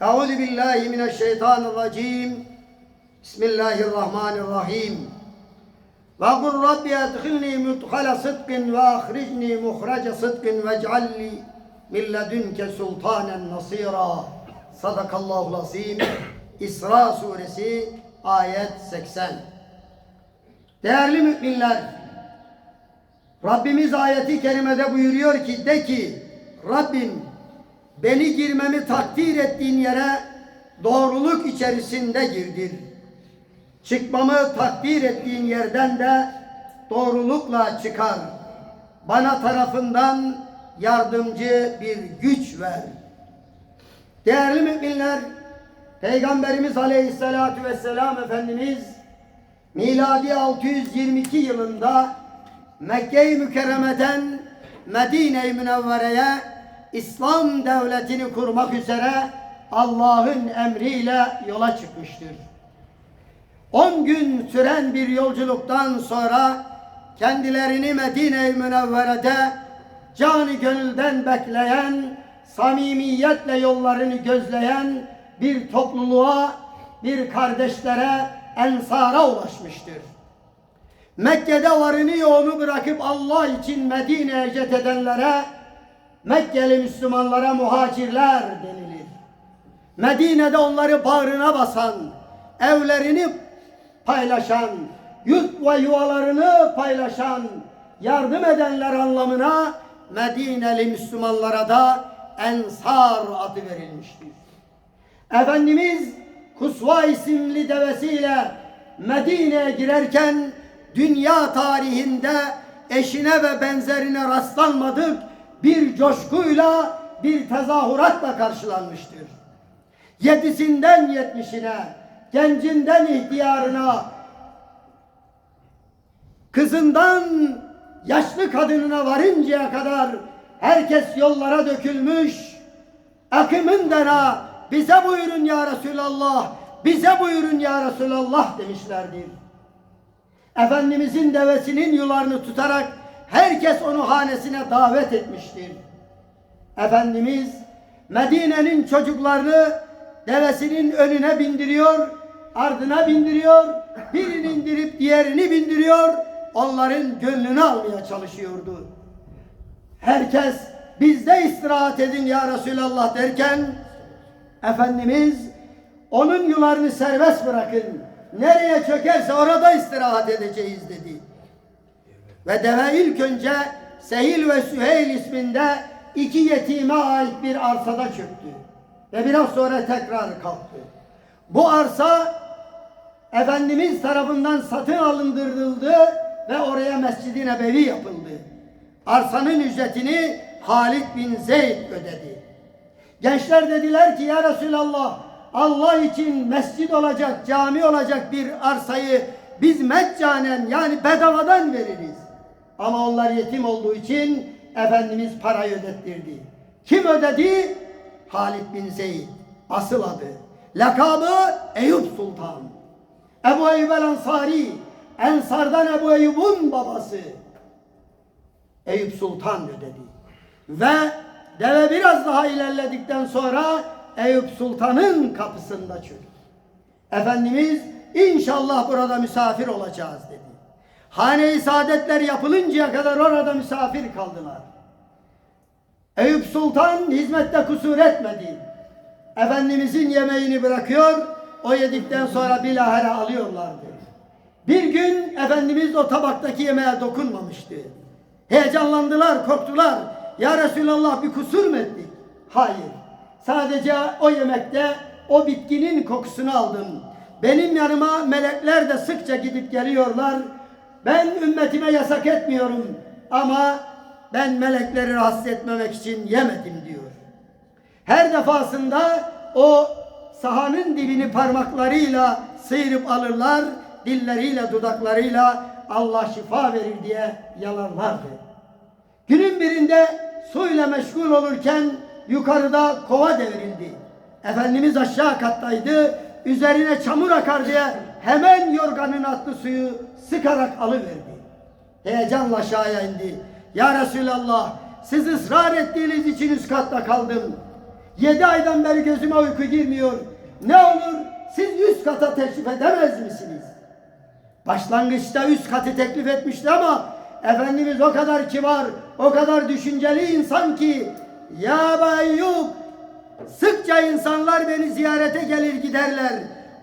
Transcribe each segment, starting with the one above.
Euzu billahi mineşşeytanirracim. Bismillahirrahmanirrahim. Ve kul Rabbi edhilni mudhala sıdkın ve ahricni muhraca sıdkın ve cealli min ledünke sultanen nasira. Sadakallahu lazim. İsra suresi ayet 80. Değerli müminler, Rabbimiz ayeti kerimede buyuruyor ki de ki Rabbim beni girmemi takdir ettiğin yere doğruluk içerisinde girdir. Çıkmamı takdir ettiğin yerden de doğrulukla çıkar. Bana tarafından yardımcı bir güç ver. Değerli müminler, Peygamberimiz Aleyhisselatü Vesselam Efendimiz miladi 622 yılında Mekke-i Mükerreme'den Medine-i Münevvere'ye İslam devletini kurmak üzere Allah'ın emriyle yola çıkmıştır. 10 gün süren bir yolculuktan sonra kendilerini Medine-i Münevvere'de canı gönülden bekleyen, samimiyetle yollarını gözleyen bir topluluğa, bir kardeşlere, ensara ulaşmıştır. Mekke'de varını yoğunu bırakıp Allah için Medine'ye cet edenlere Mekkeli Müslümanlara muhacirler denilir. Medine'de onları bağrına basan, evlerini paylaşan, yurt ve yuvalarını paylaşan, yardım edenler anlamına Medineli Müslümanlara da Ensar adı verilmiştir. Efendimiz Kusva isimli devesiyle Medine'ye girerken dünya tarihinde eşine ve benzerine rastlanmadık bir coşkuyla bir tezahüratla karşılanmıştır. Yedisinden yetmişine, gencinden ihtiyarına, kızından yaşlı kadınına varıncaya kadar herkes yollara dökülmüş. Akımın dena bize buyurun ya Resulallah, bize buyurun ya Resulallah demişlerdir. Efendimizin devesinin yularını tutarak herkes onu hanesine davet etmiştir. Efendimiz Medine'nin çocuklarını devesinin önüne bindiriyor, ardına bindiriyor, birini indirip diğerini bindiriyor, onların gönlünü almaya çalışıyordu. Herkes bizde istirahat edin ya Resulallah derken Efendimiz onun yularını serbest bırakın. Nereye çökerse orada istirahat edeceğiz dedi. Ve deve ilk önce Sehil ve Süheyl isminde iki yetime ait bir arsada çöktü. Ve biraz sonra tekrar kalktı. Bu arsa Efendimiz tarafından satın alındırıldı ve oraya Mescid-i Nebevi yapıldı. Arsanın ücretini Halid bin Zeyd ödedi. Gençler dediler ki ya Resulallah Allah için mescid olacak, cami olacak bir arsayı biz meccanen yani bedavadan veririz. Ama onlar yetim olduğu için Efendimiz parayı ödettirdi. Kim ödedi? Halid bin Zeyd. Asıl adı. Lakabı Eyüp Sultan. Ebu Eyyub el Ansari. Ensardan Ebu Eyyub'un babası. Eyüp Sultan ödedi. Ve deve biraz daha ilerledikten sonra Eyüp Sultan'ın kapısında çöktü. Efendimiz inşallah burada misafir olacağız dedi. Hane-i saadetler yapılıncaya kadar orada misafir kaldılar. Eyüp Sultan hizmette kusur etmedi. Efendimizin yemeğini bırakıyor, o yedikten sonra bilahare alıyorlardı. Bir gün Efendimiz o tabaktaki yemeğe dokunmamıştı. Heyecanlandılar, korktular. Ya Resulallah bir kusur mu ettik? Hayır. Sadece o yemekte o bitkinin kokusunu aldım. Benim yanıma melekler de sıkça gidip geliyorlar. Ben ümmetime yasak etmiyorum ama ben melekleri rahatsız etmemek için yemedim diyor. Her defasında o sahanın dibini parmaklarıyla sıyırıp alırlar, dilleriyle, dudaklarıyla Allah şifa verir diye yalanlardı. Günün birinde suyla meşgul olurken yukarıda kova devrildi. Efendimiz aşağı kattaydı. Üzerine çamur akar diye hemen yorganın atlı suyu sıkarak alıverdi. Heyecanla aşağıya indi. Ya Resulallah siz ısrar ettiğiniz için üst katta kaldım. Yedi aydan beri gözüme uyku girmiyor. Ne olur siz üst kata teşrif edemez misiniz? Başlangıçta üst katı teklif etmişti ama Efendimiz o kadar kibar, o kadar düşünceli insan ki Ya Bayyub sıkça insanlar beni ziyarete gelir giderler.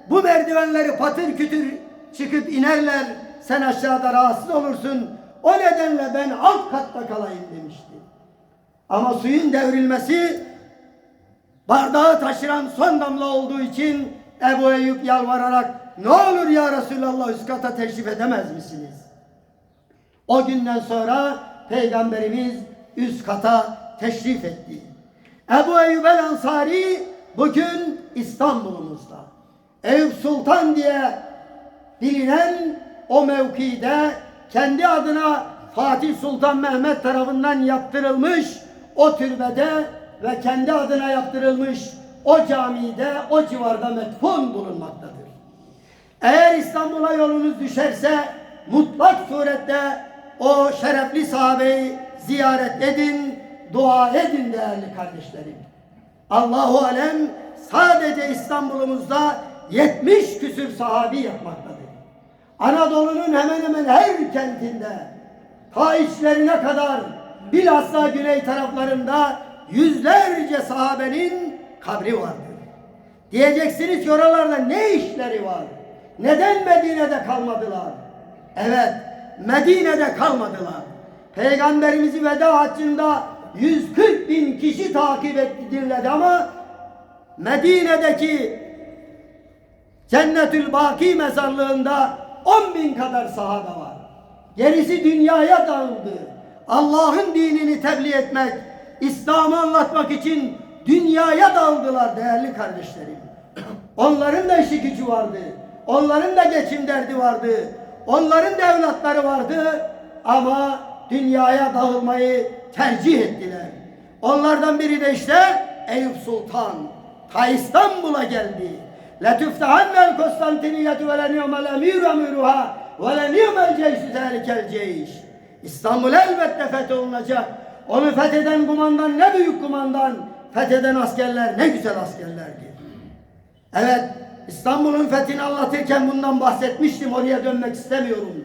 Bu merdivenleri patır kütür çıkıp inerler. Sen aşağıda rahatsız olursun. O nedenle ben alt katta kalayım demişti. Ama suyun devrilmesi bardağı taşıran son damla olduğu için Ebu Eyyub yalvararak ne olur ya Resulallah üst kata teşrif edemez misiniz? O günden sonra Peygamberimiz üst kata teşrif etti. Ebu Eyyub el Ansari bugün İstanbul'umuzda. Eyüp Sultan diye bilinen o mevkide kendi adına Fatih Sultan Mehmet tarafından yaptırılmış o türbede ve kendi adına yaptırılmış o camide o civarda metfun bulunmaktadır. Eğer İstanbul'a yolunuz düşerse mutlak surette o şerefli sahabeyi ziyaret edin, dua edin değerli kardeşlerim. Allahu alem sadece İstanbul'umuzda 70 küsür sahabi yapmaktadır. Anadolu'nun hemen hemen her kentinde ta içlerine kadar bilhassa güney taraflarında yüzlerce sahabenin kabri vardır. Diyeceksiniz ki oralarda ne işleri var? Neden Medine'de kalmadılar? Evet, Medine'de kalmadılar. Peygamberimizi veda haccında 140 bin kişi takip etti dinledi ama Medine'deki Cennetül Baki mezarlığında 10 bin kadar sahabe var. Gerisi dünyaya dağıldı. Allah'ın dinini tebliğ etmek, İslam'ı anlatmak için dünyaya dağıldılar değerli kardeşlerim. Onların da işi gücü vardı. Onların da geçim derdi vardı. Onların da evlatları vardı. Ama dünyaya dağılmayı tercih ettiler. Onlardan biri de işte Eyüp Sultan. Ta İstanbul'a geldi. لَتُفْتَحَنَّ الْكُسْتَنْتِنِيَّةُ وَلَنِيُمَ الْاَمِيرُ اَمِيرُهَا وَلَنِيُمَ الْجَيْشُ ذَٰلِكَ الْجَيْشِ İstanbul elbette fetholunacak. Onu fetheden kumandan ne büyük kumandan. Fetheden askerler ne güzel askerlerdi. Evet, İstanbul'un fethini anlatırken bundan bahsetmiştim. Oraya dönmek istemiyorum.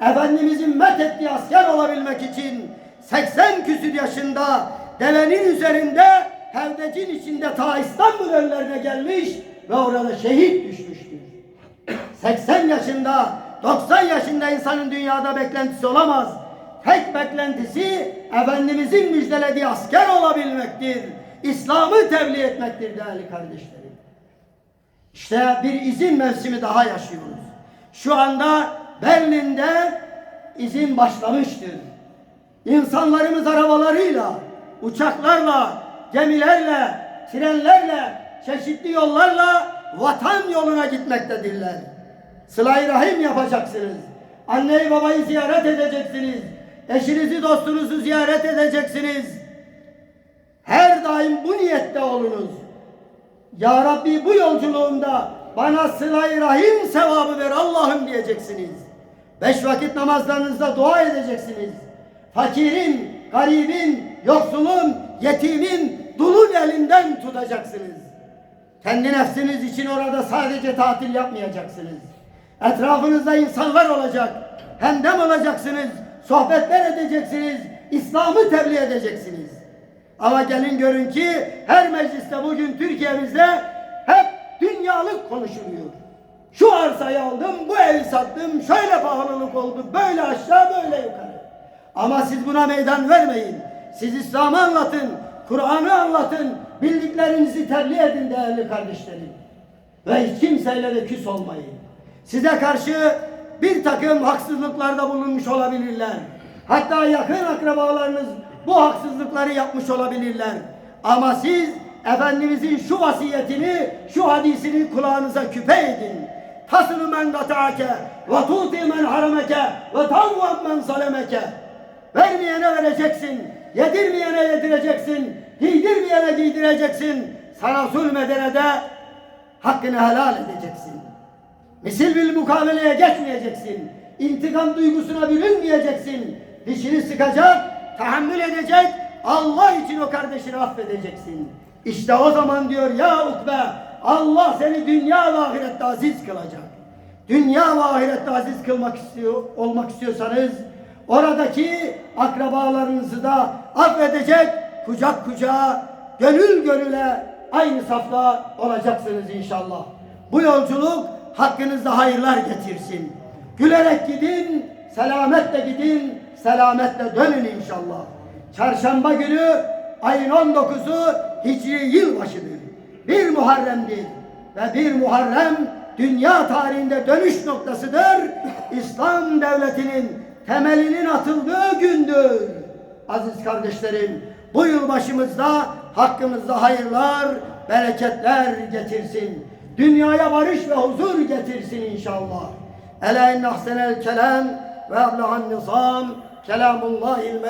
Efendimizin methettiği asker olabilmek için 80 küsür yaşında devenin üzerinde hevdecin içinde ta İstanbul önlerine gelmiş ve orada şehit düşmüştür. 80 yaşında 90 yaşında insanın dünyada beklentisi olamaz. Tek beklentisi Efendimizin müjdelediği asker olabilmektir. İslam'ı tebliğ etmektir değerli kardeşlerim. İşte bir izin mevsimi daha yaşıyoruz. Şu anda Berlin'de izin başlamıştır. İnsanlarımız arabalarıyla, uçaklarla, gemilerle, trenlerle, çeşitli yollarla vatan yoluna gitmektedirler. Sıla-i Rahim yapacaksınız. Anneyi babayı ziyaret edeceksiniz. Eşinizi dostunuzu ziyaret edeceksiniz. Her daim bu niyette olunuz. Ya Rabbi bu yolculuğumda bana sıla-i rahim sevabı ver Allah'ım diyeceksiniz. Beş vakit namazlarınızda dua edeceksiniz. Fakirin, garibin, yoksulun, yetimin, dulun elinden tutacaksınız. Kendi nefsiniz için orada sadece tatil yapmayacaksınız. Etrafınızda insanlar olacak. Hemdem olacaksınız. Sohbetler edeceksiniz. İslam'ı tebliğ edeceksiniz. Ama gelin görün ki her mecliste bugün Türkiye'mizde hep dünyalık konuşuluyor. Şu arsayı aldım, bu evi sattım, şöyle pahalılık oldu, böyle aşağı, böyle yukarı. Ama siz buna meydan vermeyin. Siz İslam'ı anlatın, Kur'an'ı anlatın, bildiklerinizi tebliğ edin değerli kardeşlerim. Ve hiç kimseyle de küs olmayın. Size karşı bir takım haksızlıklarda bulunmuş olabilirler. Hatta yakın akrabalarınız bu haksızlıkları yapmış olabilirler. Ama siz Efendimizin şu vasiyetini, şu hadisini kulağınıza küpe edin. Tasını men gata'ake ve tuti men harameke ve tavvan men zalemeke. Vermeyene vereceksin, yedirmeyene yedireceksin, giydirmeyene giydireceksin. Sana zulmedene de hakkını helal edeceksin. Misil bil mukaveleye geçmeyeceksin. İntikam duygusuna bürünmeyeceksin. Dişini sıkacak, tahammül edecek, Allah için o kardeşini affedeceksin. İşte o zaman diyor ya Ukbe Allah seni dünya ve ahirette aziz kılacak. Dünya ve ahirette aziz kılmak istiyor, olmak istiyorsanız oradaki akrabalarınızı da affedecek kucak kucağa, gönül gönüle aynı safla olacaksınız inşallah. Bu yolculuk hakkınızda hayırlar getirsin. Gülerek gidin, selametle gidin, selametle dönün inşallah. Çarşamba günü ayın 19'u Hicri yılbaşıdır. Bir Muharrem'dir. Ve bir Muharrem dünya tarihinde dönüş noktasıdır. İslam devletinin temelinin atıldığı gündür. Aziz kardeşlerim, bu yılbaşımızda hakkımızda hayırlar, bereketler getirsin. Dünyaya barış ve huzur getirsin inşallah. Ela inne ahsenel kelam ve ablahan nizam kelamullahil